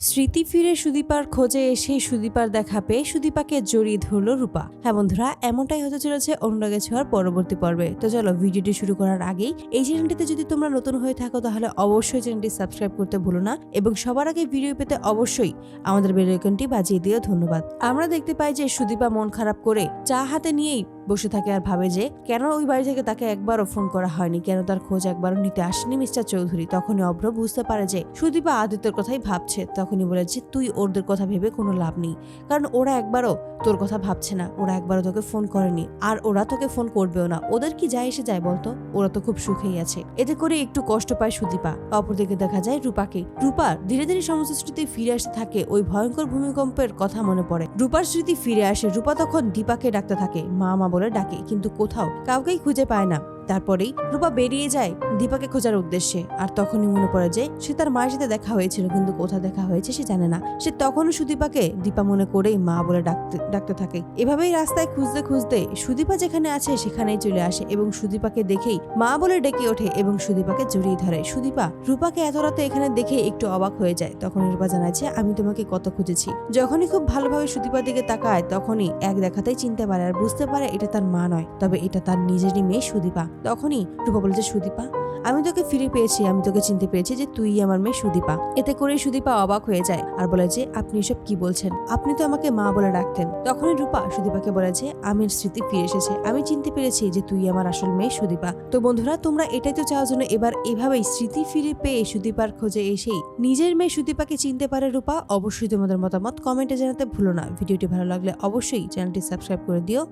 স্মৃতি ফিরে সুদীপার খোঁজে এসে সুদীপার দেখা পেয়ে সুদীপাকে জড়িয়ে ধরলো রূপা। হ্যাঁ বন্ধুরা, এমনটাই হতে চলেছে অনুরাগে ছোঁয়ার পরবর্তী পর্বে। তো চলো, ভিডিওটি শুরু করার আগেই এই চ্যানেলটিতে যদি তোমরা নতুন হয়ে থাকো, তাহলে অবশ্যই চ্যানেলটি সাবস্ক্রাইব করতে ভুলো না এবং সবার আগে ভিডিও পেতে অবশ্যই আমাদের বেল আইকনটি বাজিয়ে দিও। ধন্যবাদ। আমরা দেখতে পাই যে সুদীপা মন খারাপ করে চা হাতে নিয়েই বসে থাকে আর ভাবে যে, কেন ওই বাড়ি থেকে তাকে একবারও ফোন করা হয়নি? কেন তার খোঁজ একবারও নিতে আসেনি মিস্টার চৌধুরী? তখনই অভ্র বুঝতে পারে যে, সুদীপা আদিত্যর কথাই ভাবছে। তখনই বলে যে, তুই ওদের কথা ভেবে কোনো লাভ নেই। কারণ ওরা একবারও তোর কথা ভাবছে না। ওরা একবারও তোকে ফোন করেনি। আর ওরা তোকে ফোন করবেও না। ওদের কি যায় এসে যায় বলতো? ওরা তো খুব সুখেই আছে। এতে করে একটু কষ্ট পায় সুদীপা। অপরদিকে দেখা যায় রূপাকে। রূপার ধীরে ধীরে সমস্ত স্মৃতি ফিরে আসতে থাকে। ওই ভয়ঙ্কর ভূমিকম্পের কথা মনে পড়ে। রূপার স্মৃতি ফিরে আসে। রূপা তখন দীপাকে ডাকতে থাকে। মা মা বলে ডাকে কিন্তু কোথাও কাউকেই খুঁজে পায় না। তারপরেই রূপা বেরিয়ে যায় দীপাকে খোঁজার উদ্দেশ্যে। আর তখনই মনে পড়ে যে, সে তার মায়ের সাথে দেখা হয়েছিল, কিন্তু কোথায় দেখা হয়েছে সে জানে না। সে তখনও সুদীপাকে দীপা মনে করেই মা বলে ডাকতে ডাকতে থাকে। এভাবেই রাস্তায় খুঁজতে খুঁজতে সুদীপা যেখানে আছে সেখানেই চলে আসে এবং সুদীপাকে দেখেই মা বলে ডেকে ওঠে এবং সুদীপাকে জড়িয়ে ধরে। সুদীপা রূপাকে এত রাতে এখানে দেখে একটু অবাক হয়ে যায়। তখন রূপা জানায় যে আমি তোমাকে কত খুঁজেছি। যখনই খুব ভালোভাবে সুদীপার দিকে তাকায়, তখনই এক দেখাতেই চিনতে পারে আর বুঝতে পারে এটা তার মা নয়। তবে এটা তার নিজেরই মেয়ে সুদীপা। তখনই রূপা বলে যে, সুদীপা, আমি তোকে ফিরে পেয়েছি, আমি তোকে চিনতে পেরেছি যে তুই আমার মেয়ে সুদীপা। এতে করে সুদীপা অবাক হয়ে যায় আর বলে যে, আপনি এসব কি বলছেন? আপনি তো আমাকে মা বলে ডাকতেন। তখনই রূপা সুদীপাকে বলে যে আমি স্মৃতি ফিরে এসেছে। আমি চিনতে পেরেছি যে তুই আমার আসল মেয়ে সুদীপা। তো বন্ধুরা, তোমরা এটাই তো চাওয়ার জন্য এবার এভাবেই স্মৃতি ফিরে পেয়ে সুদীপার খোঁজে এসেই নিজের মেয়ে সুদীপাকে চিনতে পারে রূপা। অবশ্যই তোমাদের মতামত কমেন্টে জানাতে ভুলো না। ভিডিওটি ভালো লাগলে অবশ্যই চ্যানেলটি সাবস্ক্রাইব করে দিও।